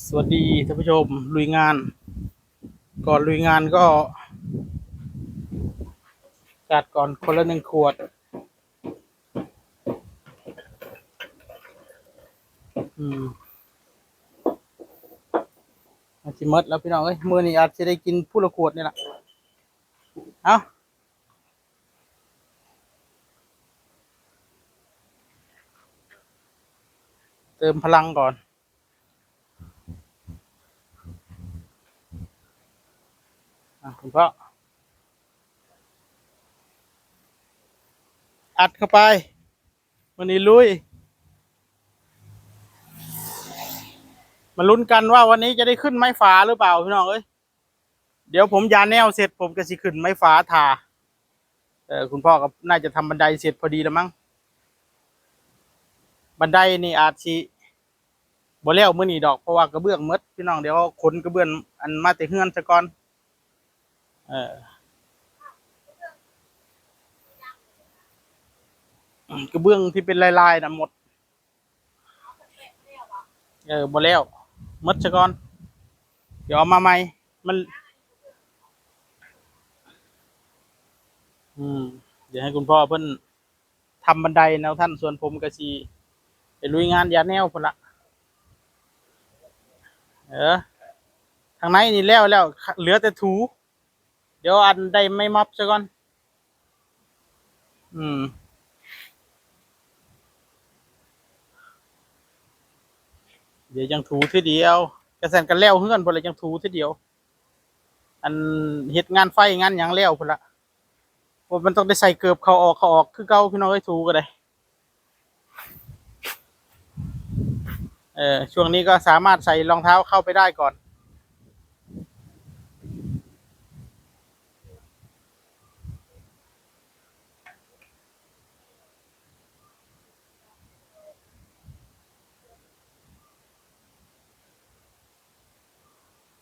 สวัสดีท่านผู้ชมลุยงาน ก่อนลุยงานก็จัดก่อนคนละหนึ่งขวด อืมอาจจะมดแล้วพี่น้องเอ้ยมือนี้อาจจะได้กินผู้ละขวดนี่แหละเอาเติมพลังก่อน อะ คุณพ่อ อัดเข้าไป วันนี้ลุย มาลุ้นกันว่าวันนี้จะได้ขึ้นไม้ฝาหรือเปล่าพี่น้องเอ้ย เดี๋ยวผมยาแนวเสร็จผมก็สิขึ้นไม้ฝาทา เออคุณพ่อก็น่าจะทำบันไดเสร็จพอดีแล้วมั้ง บันไดนี่อาจสิบ่แล้วมื้อนี้ดอกเพราะว่ากระเบื้องมดพี่น้องเดี๋ยวขนกระเบื้องอันมาแต่เฮือนซะก่อน เออกระเบื้องที่เป็นลายๆนะหมด เออหมดแล้วมดซะกอน เดี๋ยวเอามาใหม่ มัน อืม เดี๋ยวให้คุณพ่อเพิ่นทำบันไดแนวท่านส่วนผมก็สิไปลุยงานยาแนวพุ่นละเออ ทางในนี่แล้วแล้ว เหลือแต่ถู เดี๋ยวอันได้ไม่มับซะก่อน อืม เดี๋ยวยังถูทีเดียว กระแสนกันแล้วเฮือนพนละยังถูทีเดียว อันเฮ็ดงานไฟงานหยังแล้วพุ่นละว่ามันต้องได้ใส่เกือบเขาออกเขาออกคือเก่าพี่น้องไอ้ยถูก็ได้เออช่วงนี้ก็สามารถใส่รองเท้าเข้าไปได้ก่อน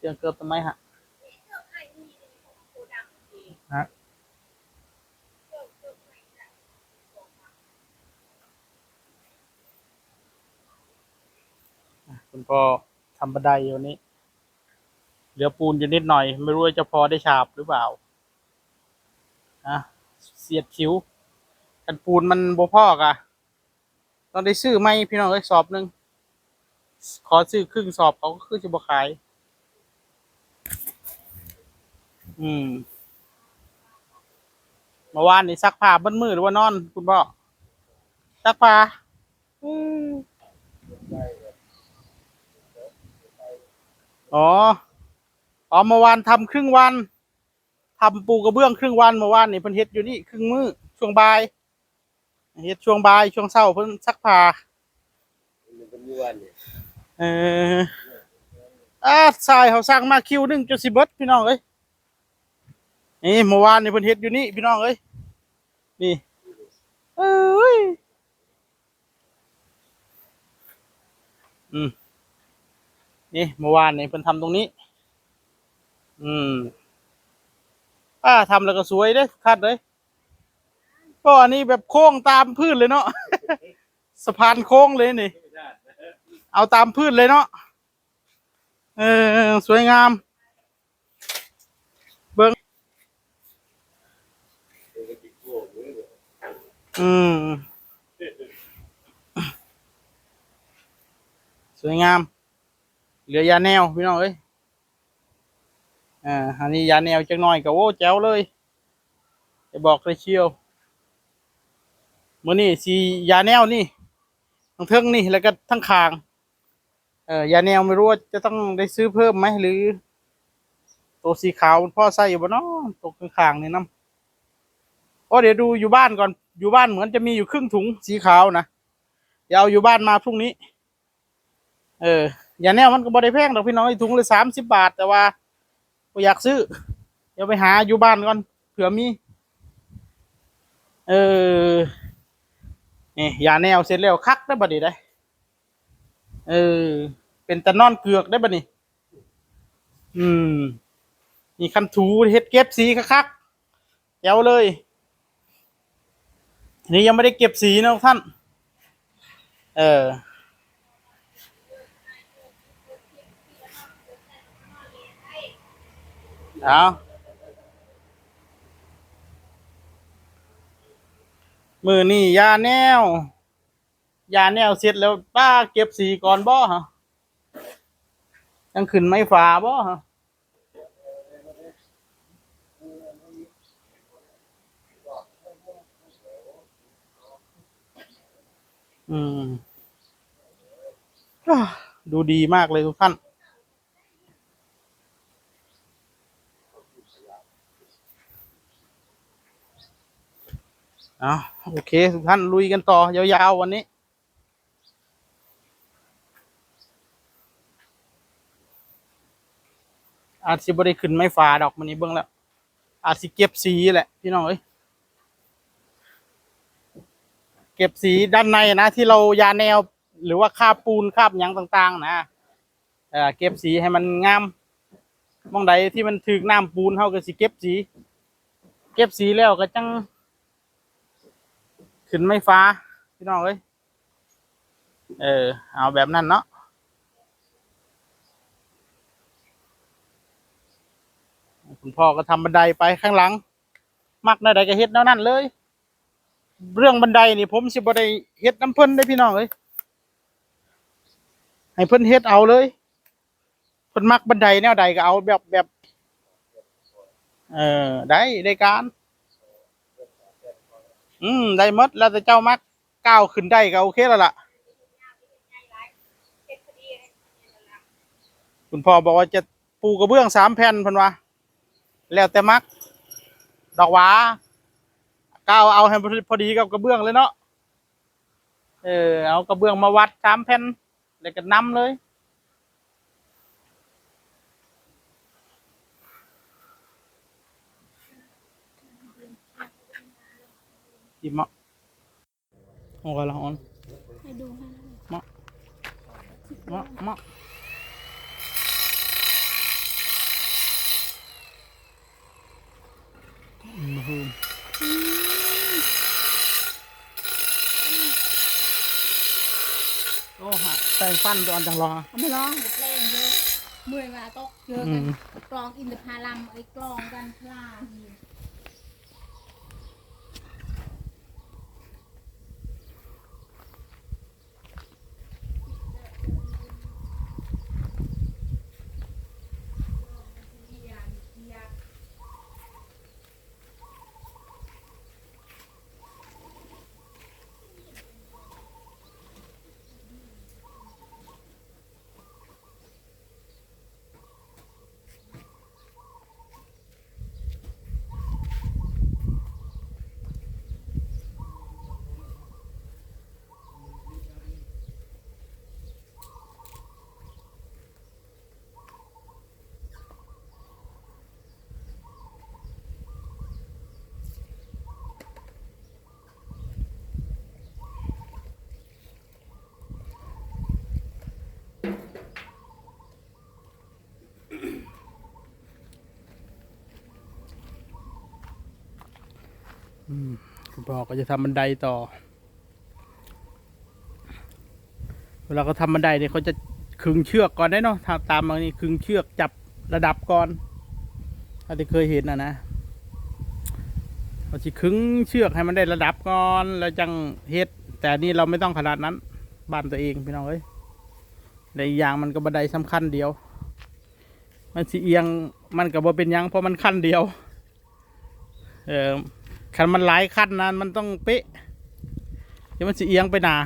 เตรียมเกือบทำไมฮะฮะคุณพ่อทำบันไดอยู่นี้ เหลือปูนอยู่นิดหน่อย ไม่รู้ว่าจะพอได้ฉาบหรือเปล่าอะเสียดคิ้ว กันปูนมันบ่พอกอะต้องได้ซื้อไหมพี่น้องเอ้ยสอบหนึ่งขอซื้อครึ่งสอบเขาก็คือจะบ่ขาย อืมเมื่อวานนี่ซักผ้าเบิ้มือหรือว่านอน คุณพ่อซักผ้าอืมอ๋อ อ๋อเมื่อวานทำครึ่งวันทำปูกระเบื้องครึ่งวันเมื่อวานนี่เพิ่นเฮ็ดอยู่นี่ครึ่งมือช่วงบ่ายเฮ็ดช่วงบ่ายช่วงเช้าเพิ่นซักผ้ามันเป็นยวนเนี่ยเอออาทรายเขาสร้างมาคิวหนึงจนสิเบิดพี่น้องเอ้ย นี่เมื่อวานนี่เพิ่นเฮ็ดอยู่นี่พี่น้องเอ้ยนี่เอ้ยอืมนี่เมื่อวานนี่เพิ่นทำตรงนี้ อืมป้าทำแล้วก็สวยเด้คัดเลยก็อันนี้แบบโค้งตามพื้นเลยเนาะสะพานโค้งเลยนี่ เอาตามพืชเลยเนาะเออสวยงาม เบิ้ง อืม สวยงาม เหลือยาแนวพี่น้องเอ้ย อ่า อันนี้ยาแนวจังหน่อยก็โอ้แจ๋วเลย จะบอกเลยเชียวมื้อนี้สียาแนวนี่ ทั้งเทิงนี่แล้วก็ทั้งคาง เอ่อยาแนวไม่รู้ว่าจะต้องได้ซื้อเพิ่มไหมหรือ ตัวสีขาวพ่อใส่อยู่บ่เนาะตัวข้างๆนี่น้ำโอ้เดี๋ยวดูอยู่บ้านก่อน อยู่บ้านเหมือนจะมีอยู่ครึ่งถุงสีขาวนะเดี๋ยวเอาอยู่บ้านมาพรุ่งนี้ เออ อย่าแนวมันก็บ่ได้แพงดอกพี่น้องไอ้ถุงเละสามสิบบาท แต่ว่าก็อยากซื้อเดี๋ยวไปหาอยู่บ้านก่อนเผื่อมี เออนี่ยาแนวเสร็จแล้วคักได้บัดนี้ได้เออ เป็นตะนอนเกือกได้ป่ะนี่อืมนี่คันถูเฮ็ดเก็บสีคักๆเย้าเลย นี่ยังไม่ได้เก็บสีนะท่าน เออ เอามือนี่ยาแนว ยาแนวเสร็จแล้วป้าเก็บสีก่อนบ่ฮะยังขึ้นไม่ฝาบ่ฮะ อืมอ่าดูดีมากเลยทุกท่านเอาโอเค ทุกท่านลุยกันต่อยาวๆวันนี้ อาจสิบริขึ้นไม่ฟ้าดอกมันนี้เบิ่งแล้ว อาจสิเก็บสีแหละ พี่น้องเอ้ย เก็บสีด้านในนะ ที่เรายาแนว หรือว่าคาบปูนคาบหยังต่างๆ นะเออเก็บสีให้มันงามมองใดที่มันถึกน้ำปูนเฮาก็สิเก็บสี เก็บสีแล้วก็จัง ขึ้นไม่ฟ้า พี่น้องเอ้ยเออ เอาแบบนั้นเนาะคุณพ่อก็ทำบันไดไปข้างหลัง มักแนใดก็เฮ็ดแนวนั้นเลย เรื่องบันไดนี่ผมสิบ่ได้เฮ็ดน้ำเพิ่นได้พี่น้องเอ้ยให้เพิ่นเฮ็ดเอาเลยเพิ่นมักบันไดแนวใดก็เอาแบบแบบ เออได้ได้การ อืมได้หมดแล้วแต่เจ้ามักก้าวขึ้นได้ก็โอเคแล้วล่ะ คุณพ่อบอกว่าจะปูกระเบื้องสามแผ่นพันวะแล้วแต่มัก ดอกหวา ก้าวเอาให้พอดีกับกระเบื้องเลยเนาะเออเอากระเบื้องมาวัดสามแผ่นแล้วก็นำเลย ดีมากโอ้กละออนให้ดูให้มะมะมะอืมฮึโอ้ฮะ แปรงฟันตัวอันจังรอเอามาลองกับแปลงเยอะเมื่อยมาก็เจออืกันมกลองอินทผลัมไอ้กลองกันพลาดี อืม คุณพ่อก็จะทำบันไดต่อ เวลาเขาทำบันไดเนี่ยเขาจะขึงเชือกก่อนได้เนาะถ้าตามมานี่ขึงเชือกจับระดับก่อนถ้าที่เคยเห็นนะนะเขาจะขึงเชือกให้มันได้ระดับก่อนแล้วจังเฮ็ด แต่นี่เราไม่ต้องขนาดนั้น บ้านตัวเองพี่น้องเอ้ยแต่อีกอย่างมันก็บันไดสำคัญเดียว มันสิเอียงมันก็บ่เป็นยังเพราะมันขั้นเดียว เออ คันมันหลายขั้นนะมันต้องเป๊ะเดี๋ยวมันสิเอียงไปหนา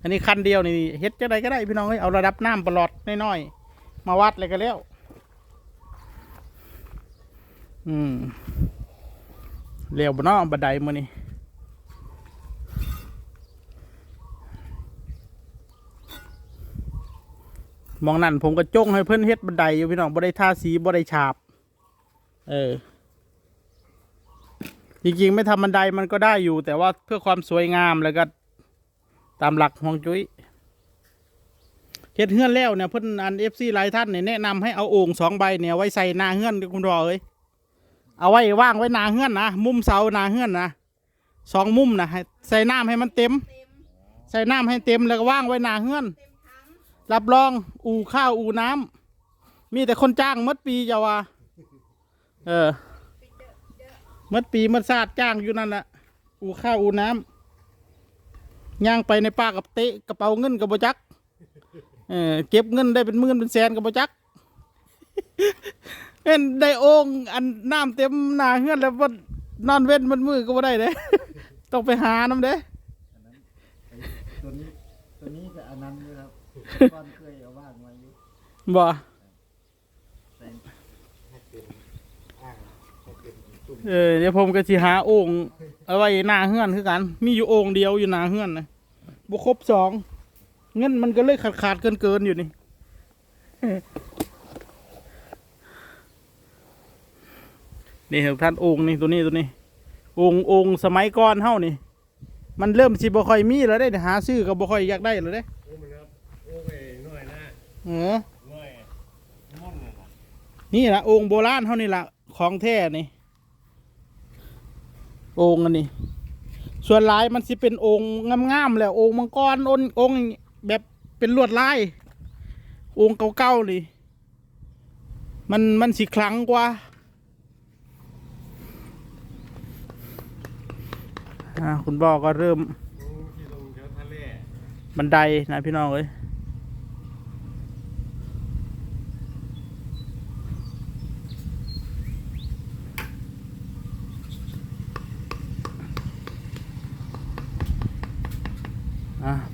อันนี้ขั้นเดียวนี่เฮ็ดจะไดก็ได้พี่น้องเอ้ยเอาระดับน้ำปลอดน้อยๆมาวัดเลยก็แล้วอืมเร็วบ่เนาบันไดมือนี้มองนั่นผมก็จ้งให้เพิ่อนเฮ็ดบันไดอยู่พี่น้องบ่ได้ทาสีบ่ได้ฉาบ เออ จริงๆ ไม่ทำบันไดมันก็ได้อยู่ แต่ว่าเพื่อความสวยงามแล้วก็ตามหลักฮวงจุ้ยเฮ็ดเฮือนแล้วเนี่ยเพิ่อนอันเอฟซีหลายท่านเนี่ยแนะนำให้เอาโอ่งสองใบเนี่ยไว้ใส่หนาเฮือนคุณรอเอ้ยเอาไว้ว่างไว้หนาเฮือนนะมุมเสาหนาเฮือนนะสองมุมนะใส่น้ำให้มันเต็ม ใส่น้ำให้เต็มแล้วก็ว่างไว้หนาเฮือนรับรองอู่ข้าวอู่น้ำมีแต่คนจ้างหมดปีจะว่าเออ มื่อปีเมื่อซาดจ้างอยู่นั่นแหละอูข้าวอูน้ำย่างไปในป่ากับเตะกระเป๋าเงินกับบจักเออเก็บเงินได้เป็นหมื่นเป็นแสนกับบจักเอ็นได้โอ่งอันน้ำเต็มหนาเฮือนแล้วว่นอนเว้นมันมือก็บ่ได้เด้ต้องไปหาน้ำเด้ตัวนี้ตัวนี้กับอันนั้นนะครับก้อนเคยเอาว่างไว้อยู่บ่ ใส่ให้เป็นอ่างให้ เป็นตุ่มเออเดี๋ยวผมก็สิหาโอ่งเอาไว้หน้าเฮือนคือกัน มีอยู่โอ่งเดียวอยู่หน้าเฮือนนะบ่ครบสองเงินมันก็เลยขาดขาดเกินเกินๆอยู่นี่นี่ครับท่านโอ่งนี่ตัวนี้ตัวนี้โอ่งโอ่งสมัยก่อนเฮานี่ มันเริ่มสิบ่ค่อยมีแล้วได้หาซื้อก็บ่ค่อยอยากได้แล้วเด้โอ้มันครับโอ้ยน้อยนะเออน้อยม่อนนะนี่ละโอ่งโบราณเท่านี่ละของแท้นี่โองอันนี้ ส่วนลายมันสิเป็นโอ่งงามๆแหล้วโอ่งมังกรโอ่งโอ่งแบบเป็นลวดลายโอ่งเก่าๆนี่มันมันสิคลังกว่าคุณบอก็เริ่มบันไดนะพี่น้องเอ้ย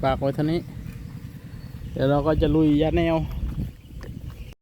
ฝากไว้ท่านี้ เดี๋ยวเราก็จะลุยยาแนว